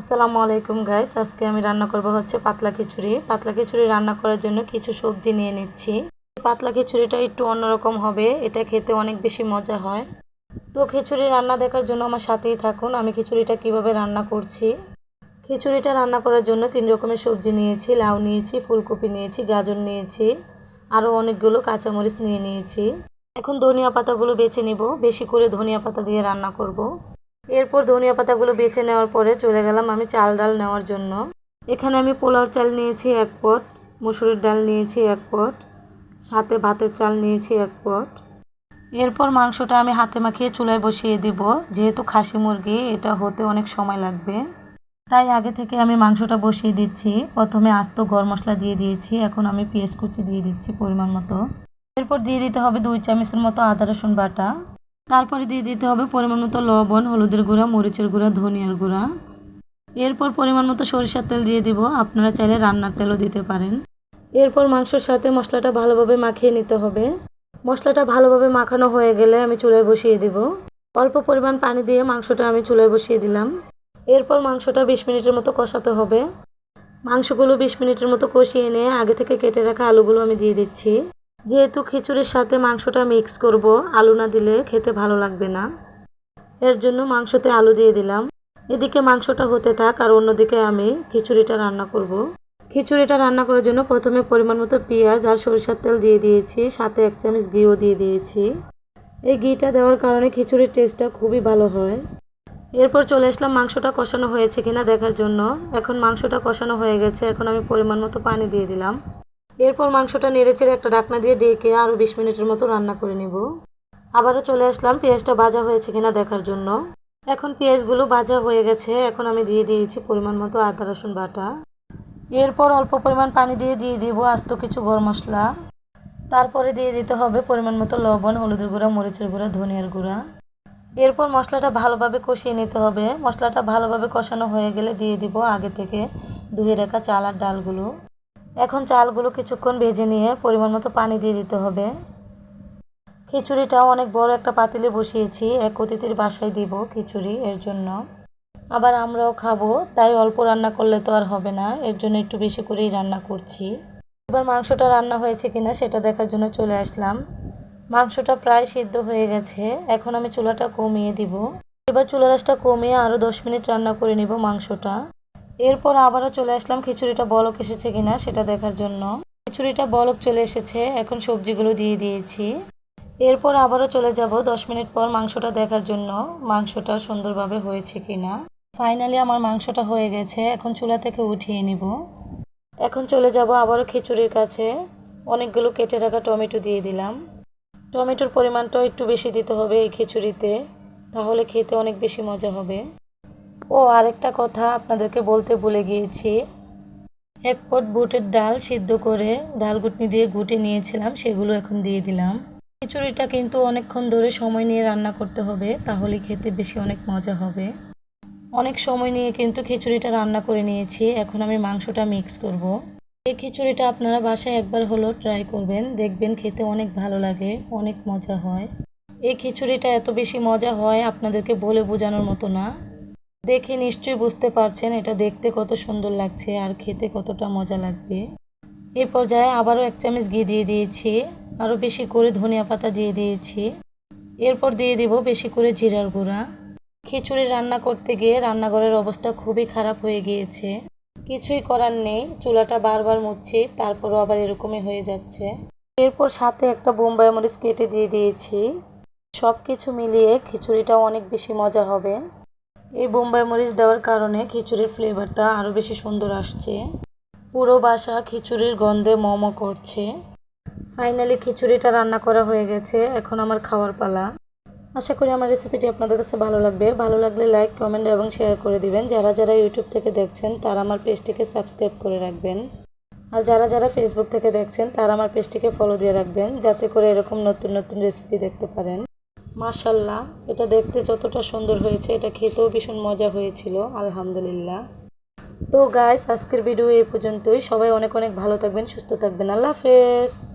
আসসালামু আলাইকুম গাইস আজকে আমি রান্না করব হচ্ছে পাতলা খিচুড়ি। পাতলা খিচুড়ি রান্না করার জন্য কিছু সবজি নিয়ে নিচ্ছি। পাতলা খিচুড়িটা একটু অন্যরকম হবে। এটা খেতে অনেক বেশি মজা হয়। তো খিচুড়ি রান্না দেখার জন্য আমার সাথেই থাকুন। আমি খিচুড়িটা কীভাবে রান্না করছি? খিচুড়িটা রান্না করার জন্য তিন রকমের সবজি নিয়েছি। লাউ নিয়েছি, ফুলকপি নিয়েছি, গাজর নিয়েছি আরও অনেকগুলো কাঁচামরিচ নিয়ে নিয়েছি। এখন ধনিয়া পাতাগুলো বেছে নিব। বেশি করে ধনিয়া পাতা দিয়ে রান্না করব। এরপর ধনিয়া পাতাগুলো বেছে নেওয়ার পরে চলে গেলাম আমি চাল ডাল নেওয়ার জন্য। এখানে আমি পোলাওর চাল নিয়েছি এক পট, মুসুরির ডাল নিয়েছি এক পট, সাথে ভাতের চাল নিয়েছি এক পট। এরপর মাংসটা আমি হাতে মাখিয়ে চুলায় বসিয়ে দিব। যেহেতু খাসি মুরগি, এটা হতে অনেক সময় লাগবে। তাই আগে থেকে আমি মাংসটা বসিয়ে দিচ্ছি। প্রথমে আস্ত গরম মশলা দিয়ে দিয়েছি। এখন আমি পেঁয়াজ কুচি দিয়ে দিচ্ছি পরিমাণ মতো। এরপর দিয়ে দিতে হবে দুই চামচের মতো আদা রসুন বাটা। তারপরে দিয়ে দিতে হবে পরিমাণ মতো লবণ, হলুদের গুঁড়া, মরিচের গুঁড়া, ধনিয়ার গুঁড়া। এরপর পরিমাণ মতো সরিষার তেল দিয়ে দিব। আপনারা চাইলে রান্নার তেলও দিতে পারেন। এরপর মাংসর সাথে মশলাটা ভালোভাবে মাখিয়ে নিতে হবে। মশলাটা ভালোভাবে মাখানো হয়ে গেলে আমি চুলায় বসিয়ে দিব। অল্প পরিমাণ পানি দিয়ে মাংসটা আমি চুলায় বসিয়ে দিলাম। এরপর মাংসটা বিশ মিনিটের মতো কষাতে হবে। মাংসগুলো বিশ মিনিটের মতো কষিয়ে নিয়ে আগে থেকে কেটে রাখা আলুগুলো আমি দিয়ে দিচ্ছি। যেহেতু খিচুড়ির সাথে মাংসটা মিক্স করব, আলু না দিলে খেতে ভালো লাগবে না। এর জন্য মাংসতে আলু দিয়ে দিলাম। এদিকে মাংসটা হতে থাক আর অন্যদিকে আমি খিচুড়িটা রান্না করব। খিচুড়িটা রান্না করার জন্য প্রথমে পরিমাণ মতো পেঁয়াজ আর সরিষার তেল দিয়ে দিয়েছি, সাথে এক চামচ ঘিও দিয়ে দিয়েছি। এই ঘিটা দেওয়ার কারণে খিচুড়ির টেস্টটা খুবই ভালো হয়। এরপর চলে আসলাম মাংসটা কষানো হয়েছে কিনা দেখার জন্য। এখন মাংসটা কষানো হয়ে গেছে, এখন আমি পরিমাণ মতো পানি দিয়ে দিলাম। এরপর মাংসটা নেড়েচেড়ে একটা ডাকনা দিয়ে ডেকে আরও বিশ মিনিটের মতো রান্না করে নেব। আবারও চলে আসলাম, পেঁয়াজটা ভাজা হয়েছে কিনা দেখার জন্য। এখন পেঁয়াজগুলো ভাজা হয়ে গেছে, এখন আমি দিয়ে দিয়েছি পরিমাণ মতো আদা, রসুন বাটা। এরপর অল্প পরিমাণ পানি দিয়ে দিয়ে দিব আস্ত কিছু গরম মশলা। তারপরে দিয়ে দিতে হবে পরিমাণ মতো লবণ, হলুদের গুঁড়া, মরিচের গুঁড়া, ধনিয়ার গুঁড়া। এরপর মশলাটা ভালোভাবে কষিয়ে নিতে হবে। মশলাটা ভালোভাবে কষানো হয়ে গেলে দিয়ে দিব আগে থেকে ধুয়ে রাখা চাল আর ডালগুলো। এখন চালগুলো কিছুক্ষণ ভেজে নিয়ে পরিমাণ মতো পানি দিয়ে দিতে হবে। খিচুড়িটাও অনেক বড় একটা পাতিলে বসিয়েছি, এক অতিথির বাসায় দিব খিচুড়ি এর জন্য। আবার আমরাও খাব, তাই অল্প রান্না করলে তো আর হবে না, এর জন্য একটু বেশি করেই রান্না করছি। এবার মাংসটা রান্না হয়েছে কিনা সেটা দেখার জন্য চলে আসলাম। মাংসটা প্রায় সিদ্ধ হয়ে গেছে, এখন আমি চুলাটা কমিয়ে দিব। এবার চুলা রাসটা কমিয়ে আরও দশ মিনিট রান্না করে নিব মাংসটা। এরপর আবারও চলে আসলাম, খিচুড়িটা বলক এসেছে কিনা সেটা দেখার জন্য। খিচুড়িটা বলক চলে এসেছে, এখন সবজিগুলো দিয়ে দিয়েছি। এরপর আবারও চলে যাব দশ মিনিট পর মাংসটা দেখার জন্য, মাংসটা সুন্দরভাবে হয়েছে কিনা। ফাইনালি আমার মাংসটা হয়ে গেছে, এখন চুলা থেকে উঠিয়ে নিব। এখন চলে যাব আবারও খিচুড়ির কাছে, অনেকগুলো কেটে রাখা টমেটো দিয়ে দিলাম। টমেটোর পরিমাণটাও একটু বেশি দিতে হবে এই খিচুড়িতে, তাহলে খেতে অনেক বেশি মজা হবে। ও, আরেকটা কথা আপনাদেরকে বলতে ভুলে গিয়েছি। এক পট বুটের ডাল সিদ্ধ করে ডাল গুটনি দিয়ে গুটে নিয়েছিলাম, সেগুলো এখন দিয়ে দিলাম। খিচুড়িটা কিন্তু অনেকক্ষণ ধরে সময় নিয়ে রান্না করতে হবে, তাহলে খেতে বেশি অনেক মজা হবে। অনেক সময় নিয়ে কিন্তু খিচুড়িটা রান্না করে নিয়েছি, এখন আমি মাংসটা মিক্স করব। এই খিচুড়িটা আপনারা বাসায় একবার হলেও ট্রাই করবেন, দেখবেন খেতে অনেক ভালো লাগে, অনেক মজা হয়। এই খিচুড়িটা এত বেশি মজা হয়, আপনাদেরকে বলে বোঝানোর মতো না। দেখে নিশ্চয়ই বুঝতে পারছেন, এটা দেখতে কত সুন্দর লাগছে আর খেতে কতটা মজা লাগবে। এই পর্যায়ে আবারও এক চামচ ঘি দিয়ে দিয়েছি, আরও বেশি করে ধনিয়া পাতা দিয়ে দিয়েছি। এরপর দিয়ে দিব বেশি করে জিরার গুঁড়া। খিচুড়ি রান্না করতে গিয়ে রান্নাঘরের অবস্থা খুবই খারাপ হয়ে গিয়েছে। কিছুই করার নেই, চুলাটা বারবার মুছছি, তারপরও আবার এরকমই হয়ে যাচ্ছে। এরপর সাথে একটা বোম্বাই মরিচ কেটে দিয়ে দিয়েছি। সব কিছু মিলিয়ে খিচুড়িটাও অনেক বেশি মজা হবে। এই বোম্বাই মরিচ দেওয়ার কারণে খিচুড়ির ফ্লেভারটা আরও বেশি সুন্দর আসছে। পুরো বাসা খিচুড়ির গন্ধে মমো করছে। ফাইনালি খিচুড়িটা রান্না করা হয়ে গেছে, এখন আমার খাওয়ার পালা। আশা করি আমার রেসিপিটি আপনাদের কাছে ভালো লাগবে। ভালো লাগলে লাইক কমেন্ট এবং শেয়ার করে দিবেন। যারা যারা ইউটিউব থেকে দেখছেন, তারা আমার পেজটিকে সাবস্ক্রাইব করে রাখবেন। আর যারা যারা ফেসবুক থেকে দেখছেন, তারা আমার পেজটিকে ফলো দিয়ে রাখবেন, যাতে করে এরকম নতুন নতুন রেসিপি দেখতে পারেন। মাশাল্লাহ, এটা দেখতে যতটা সুন্দর হয়েছে, এটা খেতেও ভীষণ মজা হয়েছিল, আলহামদুলিল্লাহ। তো গাইস আজকের ভিডিও এই পর্যন্তই। সবাই অনেক অনেক ভালো থাকবেন, সুস্থ থাকবেন। আল্লাহ হাফেজ।